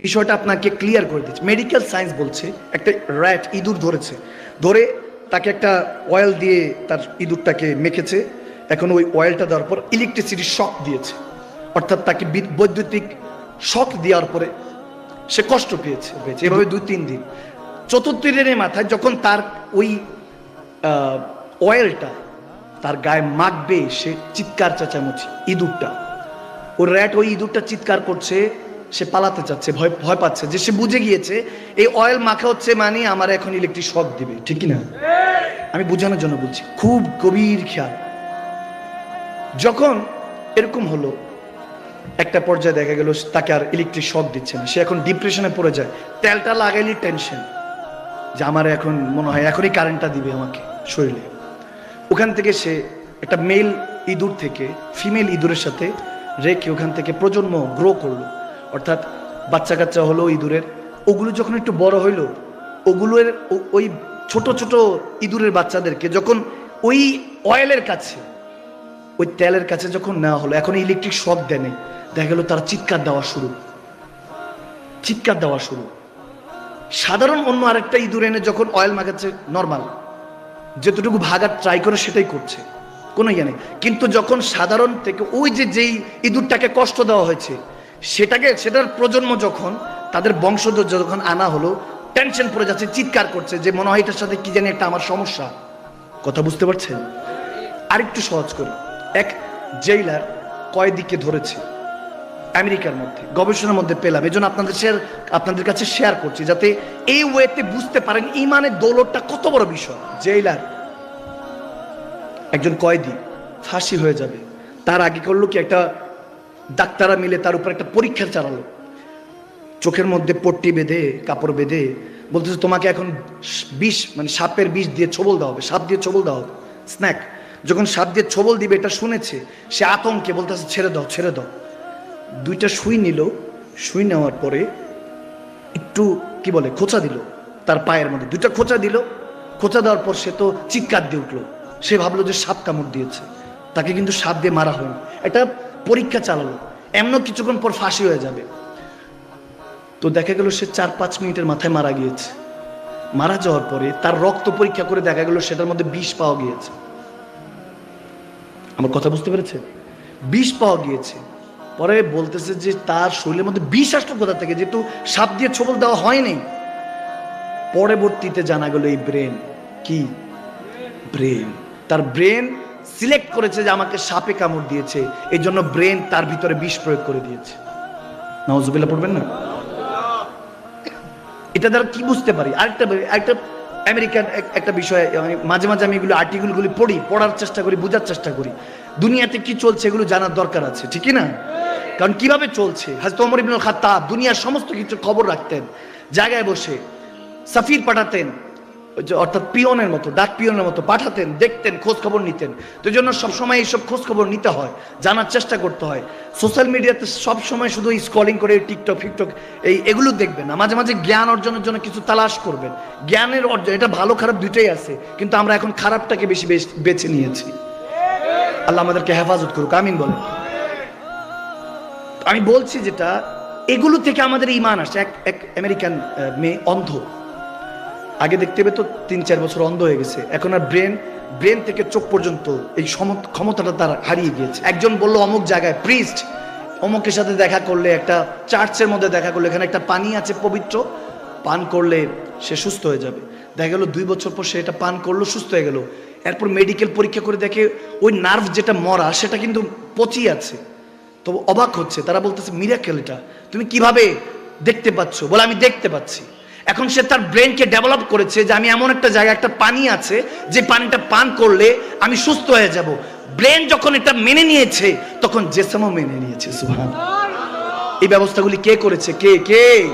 বিষয়টা আপনাকে ক্লিয়ার করে দিচ্ছে। মেডিকেল সায়েন্স বলছে একটা র্যাট ইঁদুর ধরেছে। ধরে তাকে একটা অয়েল দিয়ে তার ইঁদুরটাকে মেখেছে। এখন ওই অয়েলটা দেওয়ার পর ইলেকট্রিসিটি শক দিয়েছে। অর্থাৎ তাকে বিদ- বৈদ্যুতিক শক দেওয়ার পরে সে কষ্ট পেয়েছে পেয়েছে। এভাবে দুই তিন দিন। চতুর্থ দিনের মাথায় যখন তার ওই আহ, অয়েলটা তার গায়ে মাখবে সে চিৎকার চেঁচামেচি ইঁদুরটা। ও র্যাট ওই ইঁদুরটা চিৎকার করছে সে পালাতে চাচ্ছে, ভয় ভয় পাচ্ছে যে সে বুঝে গিয়েছে, এই অয়েল মাখা হচ্ছে মানে আমার এখন ইলেকট্রিক শক দিবে, ঠিক না আমি বোঝানোর জন্য বলছি, খুব গভীর খেয়াল। যখন এরকম হলো, একটা পর্যায়ে দেখা গেল তাকে আর ইলেকট্রিক শক দিচ্ছে না, সে এখন ডিপ্রেশনে পড়ে যায়। তেলটা লাগাইলি টেনশন যে আমার এখন মনে হয় এখনই কারেন্টটা দিবে আমাকে শরীরে। ওখান থেকে সে একটা মেল ইঁদুর থেকে ফিমেল ইঁদুরের সাথে রেখে ওখান থেকে প্রজন্ম গ্রো করল। অর্থাৎ বাচ্চা কাচ্চা হলো ইঁদুরের, ওগুলো যখন একটু বড় হইল, ওগুলোর ওই ছোট ছোট ইঁদুরের বাচ্চাদেরকে যখন ওই অয়েলের কাছে, ওই তেলের কাছে যখন নেওয়া হলো, এখন ইলেকট্রিক শক দেয় নেই দেখা গেল তারা চিৎকার দেওয়া শুরু। চিৎকার দেওয়া শুরু। সাধারণ অন্য আরেকটা ইঁদুর এনে যখন অয়েল মাখাচ্ছে, নর্মাল। যেতটুকু ভাগার ট্রাই করে সেটাই করছে। কোনো ইয়ে নেই। কিন্তু যখন সাধারণ থেকে ওই যে যেই ইঁদুরটাকে কষ্ট দেওয়া হয়েছে সেটাকে, সেটার প্রজন্ম যখন, তাদের বংশধর যখন আনা হলো টেনশন পড়ে যাচ্ছে, চিৎকার করছে যে মনে হয় এটার সাথে কি জানি একটা আমার সমস্যা। কথা বুঝতে পারছেন? আরেকটু সহজ করি। এক জেইলার কয়েদিকে ধরেছে? আমেরিকার মধ্যে, গবেষণার মধ্যে পেলাম। এই জন্য আপনাদের শেয়ার আপনাদের কাছে শেয়ার করছি, যাতে এই ওয়েতে বুঝতে পারেন ইমানের দৌলতটা কত বড় বিষয়। জেইলার একজন কয়েদি, ফাঁসি হয়ে যাবে। তার আগে করল কি একটা ডাক্তাররা মিলে তার উপর একটা পরীক্ষা চালালো। চোখের মধ্যে পট্টি বেঁধে, কাপড় বেঁধে বলতেছে, তোমাকে এখন বিষ মানে সাপের বিষ দিয়ে ছবল দেওয়া হবে, সাপ দিয়ে ছবল দেওয়া হবে। স্ন্যাক যখন সাপ দিয়ে ছবল দিবে, এটা শুনেছে, সে আতঙ্কে বলতেছে, ছেড়ে দাও ছেড়ে দাও। দুইটা সুই নিল শুই নেওয়ার পরে একটু, কি বলে, খোঁচা দিল তার পায়ের মধ্যে। দুইটা খোঁচা দিল, খোঁচা দেওয়ার পর সে তো চিৎকার দিয়ে উঠল। সে ভাবলো যে সাপ কামড় দিয়েছে, তাকে কিন্তু সাপ দিয়ে মারা হয়নি। এটা পরীক্ষা চালালো। এমন কিছুক্ষণ পর ফাঁসি হয়ে যাবে। তো দেখা গেল সে চার পাঁচ মিনিটের মাথায় মারা গিয়েছে। মারা যাওয়ার পরে তার রক্ত পরীক্ষা করে দেখা গেল সেটার মধ্যে বিষ পাওয়া গিয়েছে। আমার কথা বুঝতে পেরেছে বিষ পাওয়া গিয়েছে। পরে বলতেছে যে তার শরীরের মধ্যে বিষ আসলো কোথা থেকে? যেহেতু সাপ দিয়ে ছবল দেওয়া হয়নি। পরবর্তীতে জানা গেল এই ব্রেন কি? ব্রেন। তার ব্রেন সিলেক্ট করেছে যে আমাকে সাপে কামড় দিয়েছে। এই জন্য ব্রেন তার ভিতরে বিষ প্রয়োগ করে দিয়েছে। নওয়াজুবিল্লাহ পড়বেন না? এটা দ্বারা কি বুঝতে পারি? আরেকটা একটা আমেরিকান একটা বিষয় মাঝে মাঝে আমি এগুলো আর্টিকেলগুলি পড়ি, পড়ার চেষ্টা করি, বোঝার চেষ্টা করি। দুনিয়াতে কি চলছে এগুলো জানার দরকার আছে ঠিকই না? কারণ কীভাবে চলছে? হাজরত ওমর ইবনুল খাত্তাব দুনিয়ার সমস্ত কিছু খবর রাখতেন, জায়গায় বসে, সাফির পাঠাতেন অর্থাৎ পিয়নের মতো ডাক পিয়নের মতো পাঠাতেন, দেখতেন খোঁজ খবর নিতেন। তো জন্য সবসময় এইসব খোঁজ খবর নিতে হয়, জানার চেষ্টা করতে হয়। সোশ্যাল মিডিয়াতে সব সময় শুধু স্ক্রলিং করে টিকটক ফিকটক এই এগুলো দেখবেন না। মাঝে মাঝে জ্ঞান অর্জনের জন্য কিছু তালাশ করবেন। জ্ঞানের অর্জন, এটা ভালো খারাপ দুইটাই আছে, কিন্তু আমরা এখন খারাপটাকে বেশ- বেছে নিয়েছি। আল্লাহ আমাদেরকে হেফাজত করুক, আমিন বলে আমি বলছি যেটা, এগুলো থেকে আমাদের ইমান আসে এক এক আমেরিকান মেয়ে অন্ধ। আগে দেখতে পেতো তিন, চার বছর অন্ধ হয়ে গেছে। এখন আর ব্রেন ব্রেন থেকে চোখ পর্যন্ত এই ক্ষমতাটা তার হারিয়ে গিয়েছে। একজন বলল, অমুক জায়গায় প্রিস্ট অমুকের সাথে দেখা করলে একটা চার্চের মধ্যে দেখা করলে এখানে একটা পানি আছে পবিত্র, পান করলে সে সুস্থ হয়ে যাবে। দেখা গেল, দুই বছর পর সে এটা পান করল, সুস্থ হয়ে গেল। এরপর মেডিকেল পরীক্ষা করে দেখে ওই নার্ভ যেটা মরা, সেটা কিন্তু পচিয়ে আছে। তো অবাক হচ্ছে, তারা বলতেছে মিরাকেল এটা। তুমি কীভাবে দেখতে পাচ্ছ? বলে, আমি দেখতে পাচ্ছি। এখন সে তার ব্রেনকে ডেভেলপ করেছে যে আমি এমন একটা জায়গায় একটা পানি আছে, যে পানিটা পান করলে আমি সুস্থ হয়ে যাব। ব্রেন যখন এটা মেনে নিয়েছে, তখন জেসামও মেনে নিয়েছে সুহান এই ব্যবস্থাগুলি কে করেছে? কে? কে?